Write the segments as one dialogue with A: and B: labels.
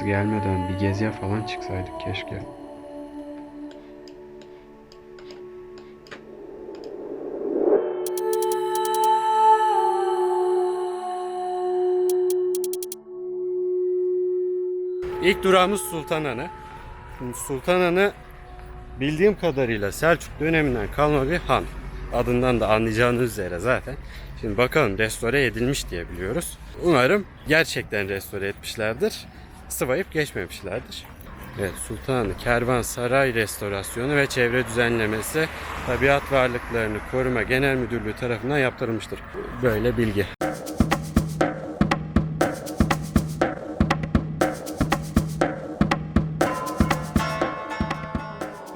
A: Haftası gelmeden bir geziye falan çıksaydık keşke. İlk durağımız Sultanhanı. Şimdi Sultanhanı bildiğim kadarıyla Selçuk döneminden kalma bir han. Adından da anlayacağınız üzere zaten. Şimdi bakalım restore edilmiş diye biliyoruz. Umarım gerçekten restore etmişlerdir. Sıvayıp geçmemişlerdir. Evet Sultanhanı Kervansaray Restorasyonu ve Çevre Düzenlemesi Tabiat Varlıklarını Koruma Genel Müdürlüğü tarafından yaptırılmıştır. Böyle bilgi.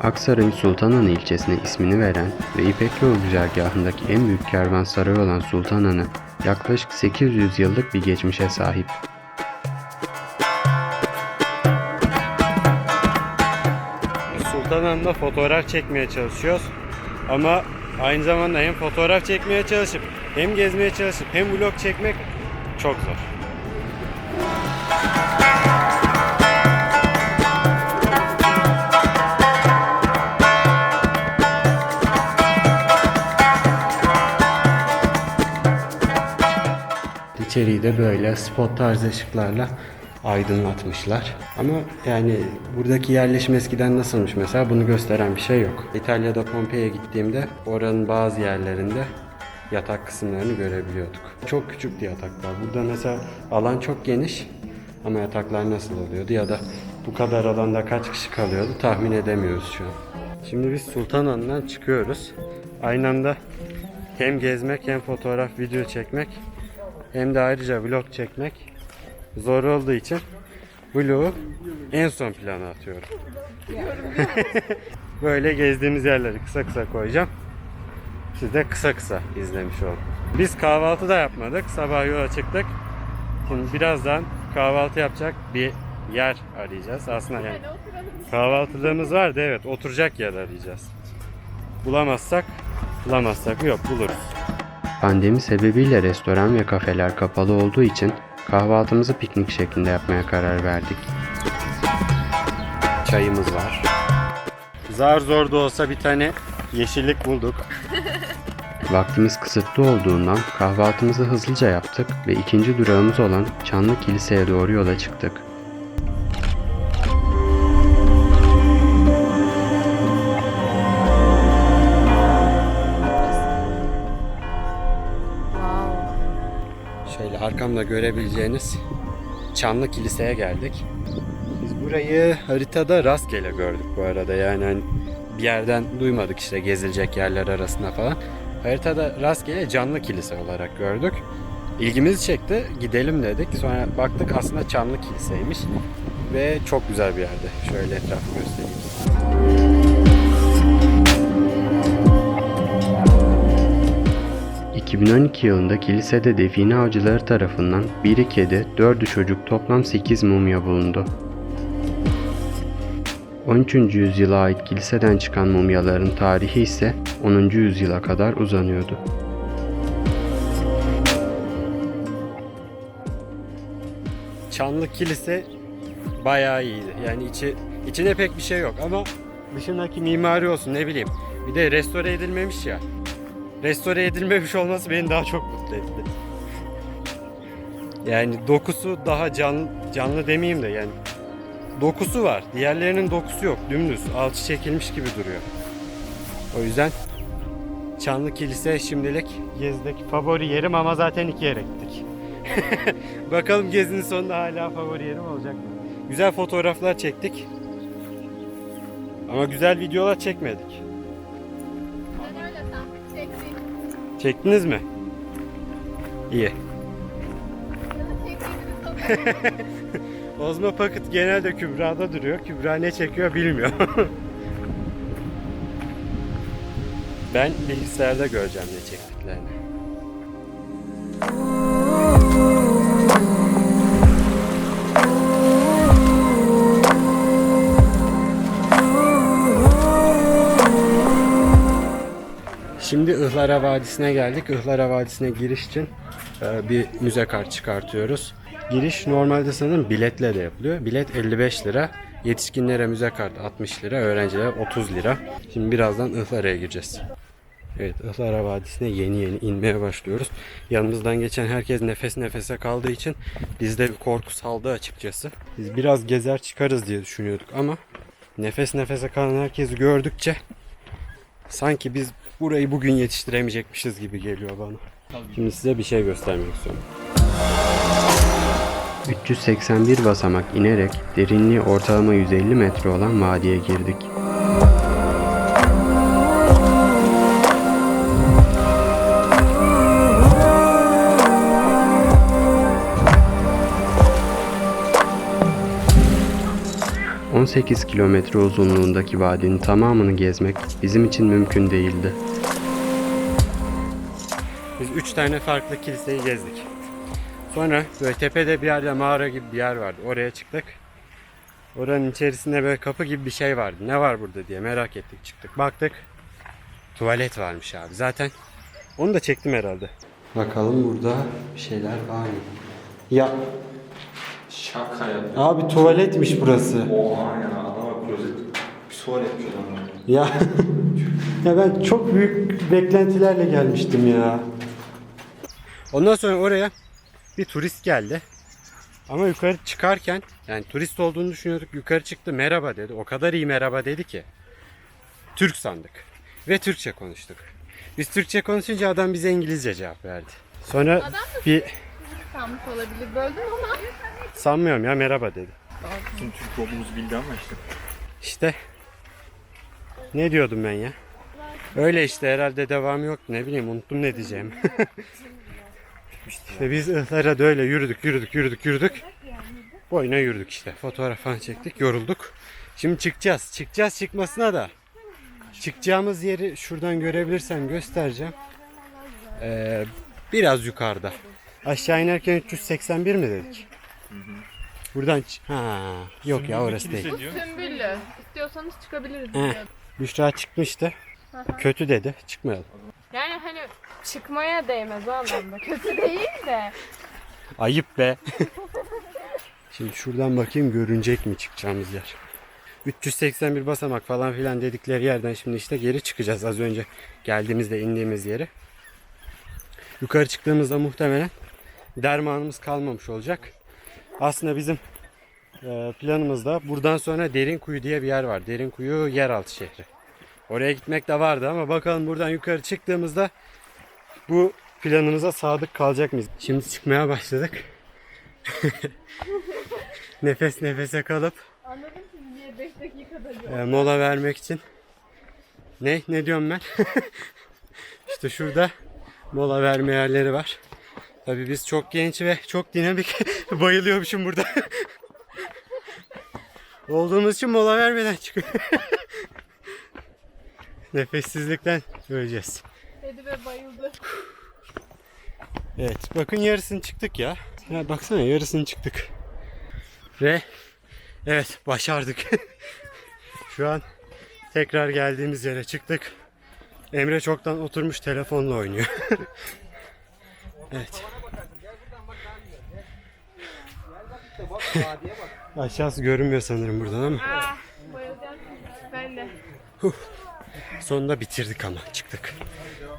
A: Aksaray'ın Sultanhanı ilçesine ismini veren ve İpek Yolu güzergahındaki en büyük kervansaray olan Sultanhanı yaklaşık 800 yıllık bir geçmişe sahip. Sultanhan'da fotoğraf çekmeye çalışıyoruz ama aynı zamanda hem fotoğraf çekmeye çalışıp hem gezmeye çalışıp hem vlog çekmek çok zor. İçeriği de böyle spot tarzı ışıklarla aydınlatmışlar. Ama yani buradaki yerleşim eskiden nasılmış mesela bunu gösteren bir şey yok. İtalya'da Pompei'ye gittiğimde oranın bazı yerlerinde yatak kısımlarını görebiliyorduk. Çok küçüktü yataklar. Burada mesela alan çok geniş ama yataklar nasıl oluyordu ya da bu kadar alanda kaç kişi kalıyordu tahmin edemiyoruz şu an. Şimdi biz Sultanhan'dan çıkıyoruz. Aynı anda hem gezmek hem fotoğraf video çekmek hem de ayrıca vlog çekmek zor olduğu için vlogu en son plana atıyorum. Böyle gezdiğimiz yerleri kısa kısa koyacağım. Siz de kısa kısa izlemiş olun. Biz kahvaltı da yapmadık. Sabah yola çıktık. Şimdi birazdan kahvaltı yapacak bir yer arayacağız. Aslında yani kahvaltılığımız vardı evet oturacak yer arayacağız. Bulamazsak bulamazsak yok buluruz. Pandemi sebebiyle restoran ve kafeler kapalı olduğu için kahvaltımızı piknik şeklinde yapmaya karar verdik. Çayımız var. Zar zor da olsa bir tane yeşillik bulduk. Vaktimiz kısıtlı olduğundan kahvaltımızı hızlıca yaptık ve ikinci durağımız olan Çanlı Kilise'ye doğru yola çıktık. Arkamda görebileceğiniz Çanlı Kilise'ye geldik. Biz burayı haritada rastgele gördük bu arada yani hani bir yerden duymadık işte gezilecek yerler arasında falan. Haritada rastgele canlı kilise olarak gördük. İlgimizi çekti. Gidelim dedik. Sonra baktık aslında Çanlı Kilise'ymiş. Ve çok güzel bir yerde. Şöyle etrafı göstereyim. 2012 yılında kilisede define avcıları tarafından biri kedi, dördü çocuk toplam 8 mumya bulundu. 13. yüzyıla ait kiliseden çıkan mumyaların tarihi ise 10. yüzyıla kadar uzanıyordu. Çanlı Kilise bayağı iyiydi. Yani içi içinde pek bir şey yok ama dışındaki mimari olsun ne bileyim. Bir de restore edilmemiş ya. Restore edilmemiş olması beni daha çok mutlu etti. Yani dokusu daha canlı, canlı demeyeyim de yani dokusu var. Diğerlerinin dokusu yok. Dümdüz. Alçı çekilmiş gibi duruyor. O yüzden Çanlı Kilise şimdilik gezideki favori yerim ama zaten iki yere gittik. Bakalım gezinin sonunda hala favori yerim olacak mı? Güzel fotoğraflar çektik. Ama güzel videolar çekmedik. Çektiniz mi? İyi. Ozma Pocket genelde Kübra'da duruyor. Kübra ne çekiyor bilmiyor. ben bilgisayarda göreceğim ne çektiklerini. Ihlara Vadisi'ne geldik. Ihlara Vadisi'ne giriş için e, bir müze kart çıkartıyoruz. Giriş normalde sanırım biletle de yapılıyor. Bilet 55 lira. Yetişkinlere müze kartı 60 lira, öğrencilere 30 lira. Şimdi birazdan Ihlara'ya gireceğiz. Evet, Ihlara Vadisi'ne yeni yeni inmeye başlıyoruz. Yanımızdan geçen herkes nefes nefese kaldığı için bizde bir korku saldı açıkçası. Biz biraz gezer çıkarız diye düşünüyorduk ama nefes nefese kalan herkesi gördükçe sanki biz burayı bugün yetiştiremeyecekmişiz gibi geliyor bana. Şimdi size bir şey göstermek istiyorum. 381 basamak inerek derinliği ortalama 150 metre olan vadiye girdik. ...18 kilometre uzunluğundaki vadinin tamamını gezmek bizim için mümkün değildi. Biz üç tane farklı kiliseyi gezdik. Sonra böyle tepede bir yerde mağara gibi bir yer vardı. Oraya çıktık. Oranın içerisinde böyle kapı gibi bir şey vardı. Ne var burada diye merak ettik çıktık. Baktık. Tuvalet varmış abi. Zaten onu da çektim herhalde. Bakalım burada bir şeyler var mı? Ya
B: Şaka yapıyor.
A: abi tuvaletmiş burası.
B: Oha ya adama klozet. Pisuar yapmış adamlar.
A: Ya ya ben çok büyük beklentilerle gelmiştim ya. Ondan sonra oraya bir turist geldi. Ama yukarı çıkarken yani turist olduğunu düşünüyorduk. Yukarı çıktı merhaba dedi. O kadar iyi merhaba dedi ki. Türk sandık. Ve Türkçe konuştuk. Biz Türkçe konuşunca adam bize İngilizce cevap verdi. Sonra
C: Adam da
A: bir
C: kalmış olabilir. Böldüm ama.
A: Sanmıyorum ya merhaba dedi.
B: Bizim Türk olduğumuzu bildi ama işte.
A: İşte ne diyordum ben ya? Öyle işte herhalde devamı yok. Ne bileyim unuttum ne diyeceğim. işte biz ıhlara da öyle yürüdük yürüdük yürüdük yürüdük. Boyuna yürüdük işte. Fotoğraf falan çektik yorulduk. Şimdi çıkacağız. Çıkacağız çıkmasına da. Çıkacağımız yeri şuradan görebilirsem göstereceğim. Ee, biraz yukarıda. Aşağı inerken 381 mi dedik? Buradan ç- ha yok ya orası değil.
C: Bu sümbüllü. İstiyorsanız çıkabiliriz.
A: Heh.
C: diyor.
A: Büşra çıkmıştı. Kötü dedi. Çıkmayalım.
C: Yani hani çıkmaya değmez o anlamda. Kötü değil de.
A: Ayıp be. Şimdi şuradan bakayım görünecek mi çıkacağımız yer. 381 basamak falan filan dedikleri yerden şimdi işte geri çıkacağız. Az önce geldiğimizde indiğimiz yeri. Yukarı çıktığımızda muhtemelen dermanımız kalmamış olacak. Aslında bizim e, planımızda buradan sonra Derinkuyu diye bir yer var. Derinkuyu yeraltı şehri. Oraya gitmek de vardı ama bakalım buradan yukarı çıktığımızda bu planımıza sadık kalacak mıyız? Şimdi çıkmaya başladık. Nefes nefese kalıp
C: Anladım ki niye 5 dakikada
A: e, mola vermek için. Ne? Ne diyorum ben? işte şurada mola verme yerleri var. Tabii biz çok genç ve çok dinamik bayılıyormuşum burada. Olduğumuz için mola vermeden çıkıyor. Nefessizlikten öleceğiz.
C: dedi ve bayıldı.
A: Evet bakın yarısını çıktık ya. Ya baksana yarısını çıktık. Ve evet başardık. Şu an tekrar geldiğimiz yere çıktık. Emre çoktan oturmuş telefonla oynuyor. Evet. Aşağısı görünmüyor sanırım buradan ama
C: Ah bayılacağım. Ben de.
A: sonunda bitirdik ama çıktık.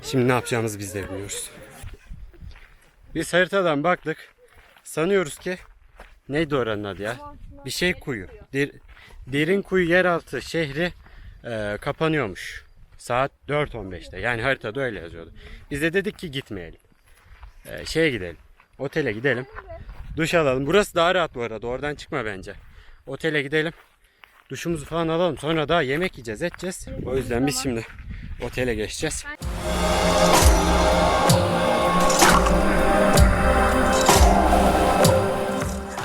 A: Şimdi ne yapacağımızı biz de bilmiyoruz. Biz haritadan baktık. Sanıyoruz ki neydi oranın adı ya? Bir şey kuyu. Der, derin kuyu yeraltı şehri e, kapanıyormuş. Saat 4.15'te. Yani haritada öyle yazıyordu. Biz de dedik ki gitmeyelim. E, şeye gidelim. Otele gidelim. Duş alalım. Burası daha rahat bu arada. Oradan çıkma bence. Otele gidelim. Duşumuzu falan alalım. Sonra daha yemek yiyeceğiz, edeceğiz. O yüzden biz şimdi otele geçeceğiz.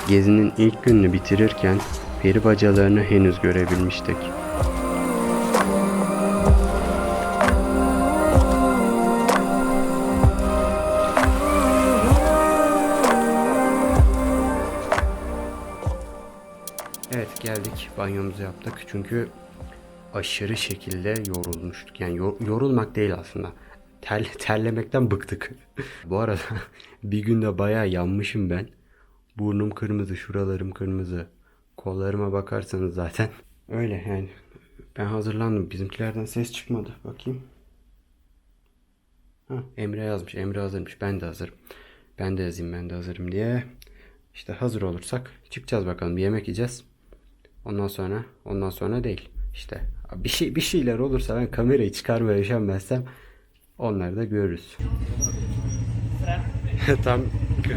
A: Gezinin ilk gününü bitirirken peri bacalarını henüz görebilmiştik. Evet geldik banyomuzu yaptık çünkü aşırı şekilde yorulmuştuk. Yani yor- yorulmak değil aslında. Ter- terlemekten bıktık. Bu arada bir günde bayağı yanmışım ben. Burnum kırmızı, şuralarım kırmızı. Kollarıma bakarsanız zaten. Öyle yani. Ben hazırlandım. Bizimkilerden ses çıkmadı. Bakayım. Ha, Emre yazmış. Emre hazırmış. Ben de hazırım. Ben de yazayım ben de hazırım diye. İşte hazır olursak çıkacağız bakalım. Bir yemek yiyeceğiz. Ondan sonra ondan sonra değil. İşte bir şey bir şeyler olursa ben kamerayı çıkarmaya üşenmezsem onları da görürüz. Tam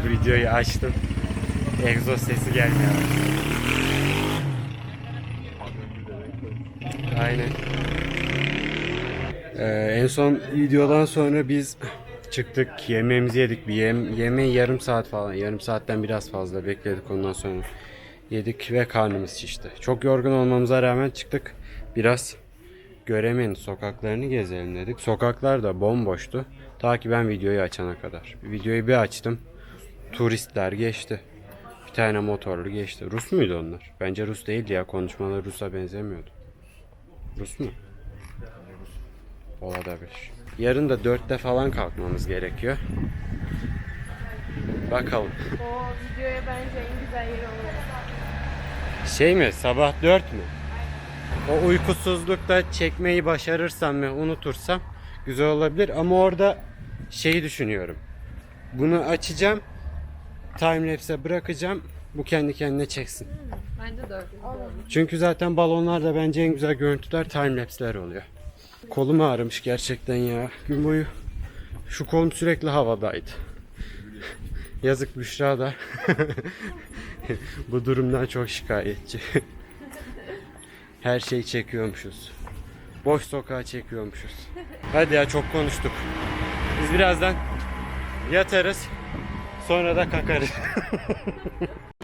A: videoyu açtım. Egzoz sesi gelmiyor. Aynen. Ee, en son videodan sonra biz çıktık yemeğimizi yedik bir yem yemeği yarım saat falan yarım saatten biraz fazla bekledik ondan sonra yedik ve karnımız şişti. Çok yorgun olmamıza rağmen çıktık biraz Göremeyin sokaklarını gezelim dedik. Sokaklar da bomboştu. Ta ki ben videoyu açana kadar. Videoyu bir açtım. Turistler geçti. Bir tane motorlu geçti. Rus muydu onlar? Bence Rus değildi ya. Konuşmaları Rus'a benzemiyordu. Rus mu? Olabilir. Yarın da dörtte falan kalkmamız gerekiyor. Bakalım.
C: O videoya bence en güzel yeri olur.
A: Şey mi? Sabah 4 mü? O uykusuzlukta çekmeyi başarırsam ve unutursam güzel olabilir ama orada şeyi düşünüyorum. Bunu açacağım. Timelapse'e bırakacağım. Bu kendi kendine çeksin.
C: Bence dört.
A: Çünkü zaten balonlarda bence en güzel görüntüler timelapse'ler oluyor. Kolum ağrımış gerçekten ya. Gün boyu şu kolum sürekli havadaydı. Yazık Büşra da bu durumdan çok şikayetçi. Her şeyi çekiyormuşuz. Boş sokağa çekiyormuşuz. Hadi ya çok konuştuk. Biz birazdan yatarız. Sonra da kakarız.